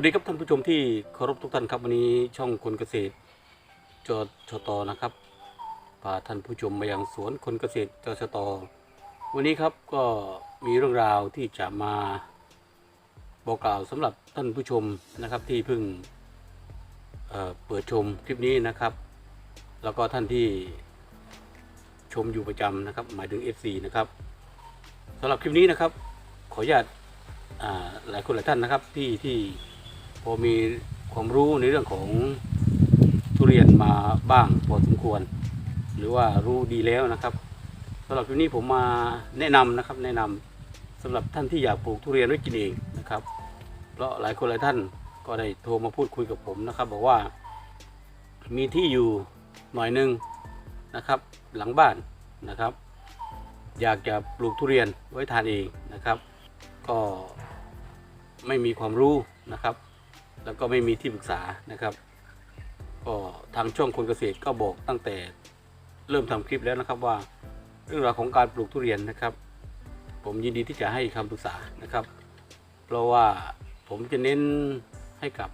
วัสดีครับท่านผู้ชมที่เคารพทุกท่านครับวันนี้ช่องคนเกษตรจชตนะครับพาท่านผู้ชมมายังสวนคนเกษตรจชตวันนี้ครับก็มีเรื่องราวที่จะมาบอกกล่าวสำหรับท่านผู้ชมนะครับที่เพิ่งเเปิดชมคลิปนี้นะครับ แล้วก็ท่านที่ชมอยู่ประจำนะครับหมายถึง FC นะครับสำหรับคลิปนี้นะครับขออนุญาตหลายคนหลายท่านนะครับที่ที่ พอมีความรู้ในเรื่องของทุเรียนมาบ้างพอสมควร หรือว่ารู้ดีแล้วนะครับสำหรับวันนี้ผมมาแนะนำนะครับ แนะนำสำหรับท่านที่อยากปลูกทุเรียนไว้กินเองนะครับ เพราะหลายคนหลายท่านก็ได้โทรมาพูดคุยกับผมนะครับ บอกว่า มีที่อยู่หน่อยหนึงนะครับ หลังบ้านนะครับ อยากจะปลูกทุเรียนไว้ทานเองนะครับ ก็ไม่มีความรู้นะครับ แล้วก็ไม่มีที่ปรึกษานะครับก็ทางช่องคนเกษตรก็บอกตั้งแต่เริ่มทำคลิปแล้วนะครับว่าเรื่องราวของการปลูกทุเรียนนะครับ ผมยินดีที่จะให้คำปรึกษานะครับ เพราะว่าผมจะเน้นให้กับ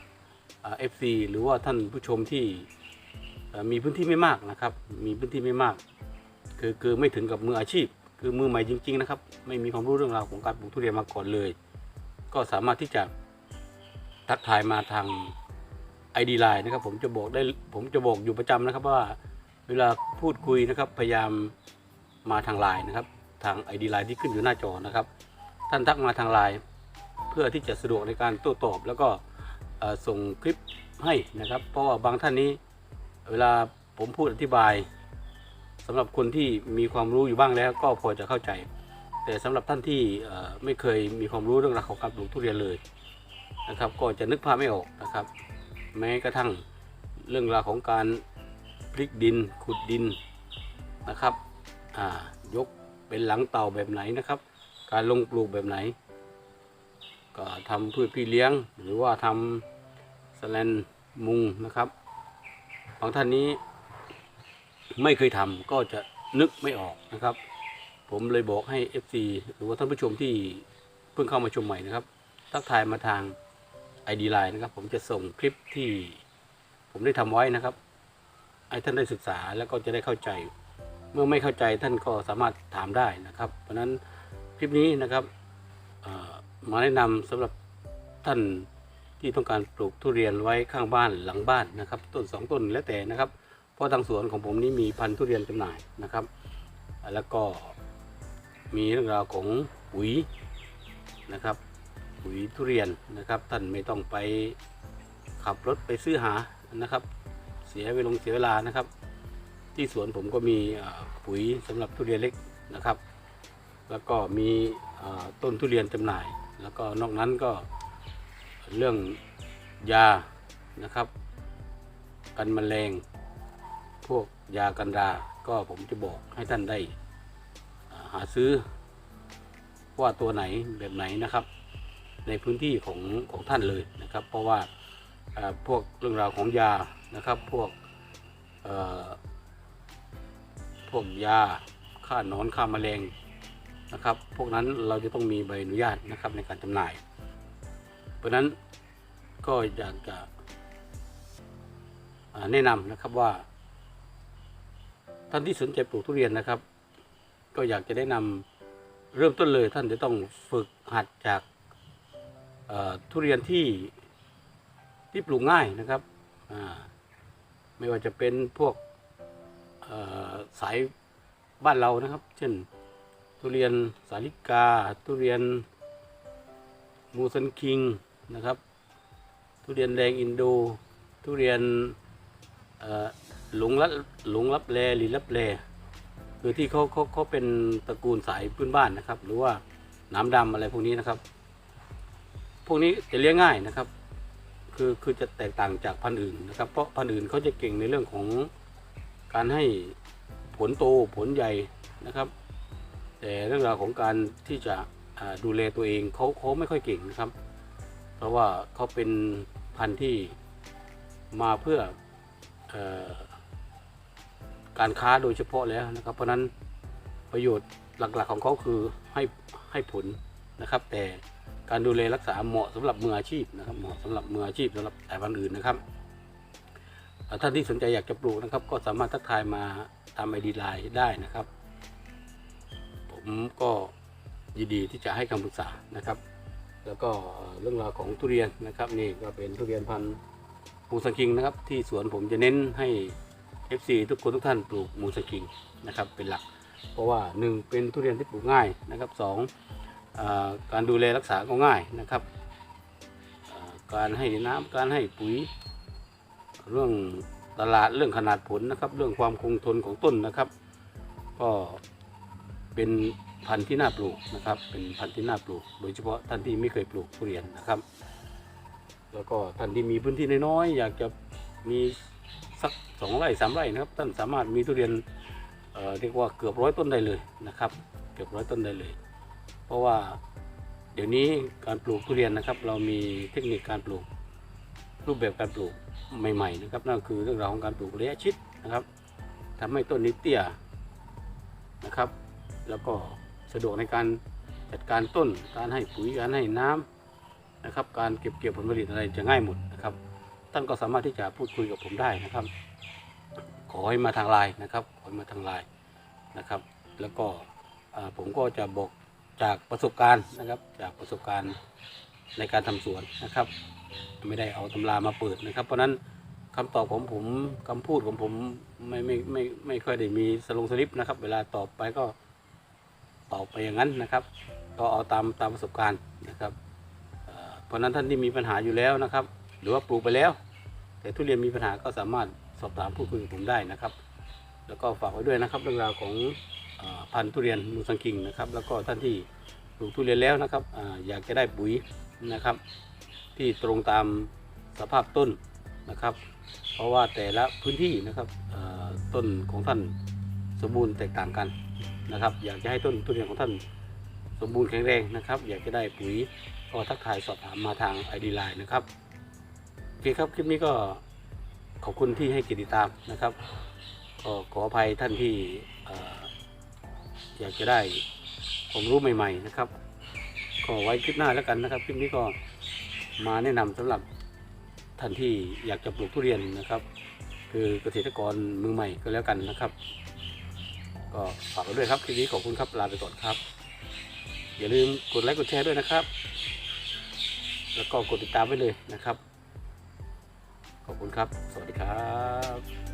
เอฟซีหรือว่าท่านผู้ชมที่มีพื้นที่ไม่มากนะครับ มีพื้นที่ไม่มาก คือคือไม่ถึงกับมืออาชีพ คือมือใหม่จริง ๆ นะครับ ไม่มีความรู้เรื่องราวของการปลูกทุเรียนมาก่อนเลย ก็สามารถที่จะ ทักทายมาทาง ID Line นะครับ ผมจะบอกได้ผมจะบอกอยู่ประจำนะครับว่าเวลาพูดคุยนะครับ พยายามมาทางไลน์นะครับ ทาง ID Line ที่ขึ้นอยู่หน้าจอนะครับ ท่านทักมาทางไลน์เพื่อที่จะสะดวกในการโต้ตอบ แล้วก็ส่งคลิปให้นะครับ เพราะว่าบางท่านนี้ เวลาผมพูดอธิบายสำหรับคนที่มีความรู้อยู่บ้างแล้ว ก็พอจะเข้าใจ แต่สำหรับท่านที่ไม่เคยมีความรู้เรื่องราวของการปลูกทุเรียนเลย นะครับ ก็จะนึกภาพไม่ออกนะครับ แม้กระทั่งเรื่องราวของการพลิกดินขุดดินนะครับอ่ายกเป็นหลังเต่าแบบไหนนะครับ การลงปลูกแบบไหน ก็ทำพืชพี่เลี้ยง หรือว่าทำสแลนมุงนะครับบางท่านนี้ไม่เคยทำก็จะนึกไม่ออกนะครับ ผมเลยบอกให้ FC หรือว่าท่านผู้ชมที่เพิ่งเข้ามาชมใหม่นะครับ ทักทายมาทาง ID Line นะครับ ผมจะส่งคลิปที่ผมได้ทำไว้นะครับให้ท่านได้ศึกษาแล้วก็จะได้เข้าใจ เมื่อไม่เข้าใจท่านก็สามารถถามได้นะครับ เพราะนั้นคลิปนี้นะครับมาแนะนำสำหรับท่านที่ต้องการปลูกทุเรียนไว้ข้างบ้านหลังบ้านนะครับ ต้นสองต้นแล้วแต่นะครับ เพราะทางสวนของผมนี้มีพันธุ์ทุเรียนจำหน่ายนะครับ แล้วก็มีเรื่องราวของปุ๋ยนะครับ ปุ๋ยทุเรียนนะครับ ท่านไม่ต้องไปขับรถไปซื้อหานะครับ เสียเวลาเสียเวลานะครับ ที่สวนผมก็มีปุ๋ยสำหรับทุเรียนเล็กนะครับ แล้วก็มีต้นทุเรียนจำหน่าย แล้วก็นอกนั้นก็เรื่องยานะครับ กันแมลง พวกยากันรา ก็ผมจะบอกให้ท่านได้หาซื้อว่าตัวไหนแบบไหนนะครับ ในพื้นที่ของของท่านเลยนะครับ เพราะว่าพวกเรื่องราวของยานะครับพวกพวกยาฆ่านอนฆ่าแมลงนะครับ พวกนั้นเราจะต้องมีใบอนุญาตนะครับในการจำหน่าย เพราะนั้นก็อยากจะแนะนำนะครับว่า ท่านที่สนใจปลูกทุเรียนนะครับ ก็อยากจะแนะนำเริ่มต้นเลยท่านจะต้องฝึกหัดจาก ทุเรียนที่ที่ปลูกง่ายนะครับไม่ว่าจะเป็นพวกสายบ้านเรานะครับ เช่น ทุเรียนสาลิกา ทุเรียนมูซันคิงนะครับ ทุเรียนแดงอินโด ทุเรียนหลงลับหลงลับแลหรือลับแลคือที่เขาเขาเขาเป็นตระกูลสายพื้นบ้านนะครับ หรือว่าน้ำดำอะไรพวกนี้นะครับ พวกนี้จะเลี้ยงง่ายนะครับ คือคือจะแตกต่างจากพันธุ์อื่นนะครับ เพราะพันธุ์อื่นเขาจะเก่งในเรื่องของการให้ผลโตผลใหญ่นะครับ แต่เรื่องราวของการที่จะดูแลตัวเองเขาเขาไม่ค่อยเก่งนะครับ เพราะว่าเขาเป็นพันธุ์ที่มาเพื่ออการค้าโดยเฉพาะแล้วนะครับ เพราะนั้นประโยชน์หลักๆของเขาคือให้ให้ผลนะครับ แต่ การดูแลรักษาเหมาะสำหรับมืออาชีพนะครับเหมาะสำหรับมืออาชีพสำหรับสายพันธุ์อื่นนะครับท่านที่สนใจอยากจะปลูกนะครับ ก็สามารถทักทายมาตามไอดีไลน์ได้นะครับ ผมก็ยินดีที่จะให้คำปรึกษานะครับ แล้วก็เรื่องราวของทุเรียนนะครับนี่ก็เป็นทุเรียนพันธุ์มูสังคิงนะครับ ที่สวนผมจะเน้นให้ FC ทุกคนทุกท่านปลูกมูสังคิงนะครับเป็นหลัก เพราะว่าหนึ่งเป็นทุเรียนที่ปลูกง่ายนะครับสอง การดูแลรักษาก็ง่ายนะครับ การให้น้ำการให้ปุ๋ย เรื่องตลาดเรื่องขนาดผลนะครับ เรื่องความคงทนของต้นนะครับ ก็เป็นพันธุ์ที่น่าปลูกนะครับ เป็นพันธุ์ที่น่าปลูก โดยเฉพาะท่านที่ไม่เคยปลูกทุเรียนนะครับ แล้วก็ท่านที่มีพื้นที่น้อยๆอยากจะมีสักสองไร่สามไร่นะครับ ท่านสามารถมีทุเรียนเเรียกว่าเกือบร้อยต้นได้เลยนะครับ เกือบร้อยต้นได้เลย เพราะว่าเดี๋ยวนี้การปลูกทุเรียนนะครับ เรามีเทคนิคการปลูกรูปแบบการปลูกใหม่ๆนะครับนั่นคือเรื่องราวของการปลูกระยะชิดนะครับทำให้ต้นนี้เตี้ยนะครับ แล้วก็สะดวกในการจัดการต้น การให้ปุ๋ยการให้น้ำนะครับ การเก็บเกี่ยวผลผลิตอะไรจะง่ายหมดนะครับท่านก็สามารถที่จะพูดคุยกับผมได้นะครับ ขอให้มาทางไลน์นะครับขอให้มาทางไลน์นะครับ แล้วก็ผมก็จะบอก จากประสบการณ์นะครับ จากประสบการณ์ในการทำสวนนะครับ ไม่ได้เอาตำรามาเปิดนะครับ เพราะฉะนั้นคำตอบของผมคำพูดของผมไม่ไม่ไม่ไม่ค่อยได้มีสลงสลิปนะครับ เวลาตอบไปก็ตอบไปอย่างนั้นนะครับ ก็เอาตามตามประสบการณ์นะครับเพราะนั้นท่านที่มีปัญหาอยู่แล้วนะครับ หรือว่าปลูกไปแล้ว แต่ทุเรียนมีปัญหาก็สามารถสอบถามพูดคุยกับผมได้นะครับ แล้วก็ฝากไว้ด้วยนะครับเรื่องราวของ พันธุ์ทุเรียนมูสังคิงนะครับแล้วก็ท่านที่ปลูกทุเรียนแล้วนะครับออยากจะได้ปุ๋ยนะครับ ที่ตรงตามสภาพต้นนะครับ เพราะว่าแต่ละพื้นที่นะครับต้นของท่านสมบูรณ์แตกต่างกันนะครับ อยากจะให้ต้นทุเรียนของท่านสมบูรณ์แข็งแรงนะครับ อยากจะได้ปุ๋ยก็ทักทายสอบถามมาทาง ID Line นะครับโอเคครับคลิปนี้ก็ขอบคุณที่ให้เกียรติติดตามนะครับก็ขออภัยท่านที่ อยากจะได้ความรู้ใหม่ ๆ นะครับก็ไว้คลิปหน้าแล้วกันนะครับคลิปนี้ก็มาแนะนำสำหรับท่านที่อยากจะปลูกทุเรียนนะครับ คือเกษตรกรมือใหม่ก็แล้วกันนะครับ ก็ฝากไว้ด้วยครับคลิปนี้ขอบคุณครับลาไปก่อนครับ อย่าลืมกดไลค์กดแชร์ด้วยนะครับ แล้วก็กดติดตามไว้เลยนะครับ ขอบคุณครับ สวัสดีครับ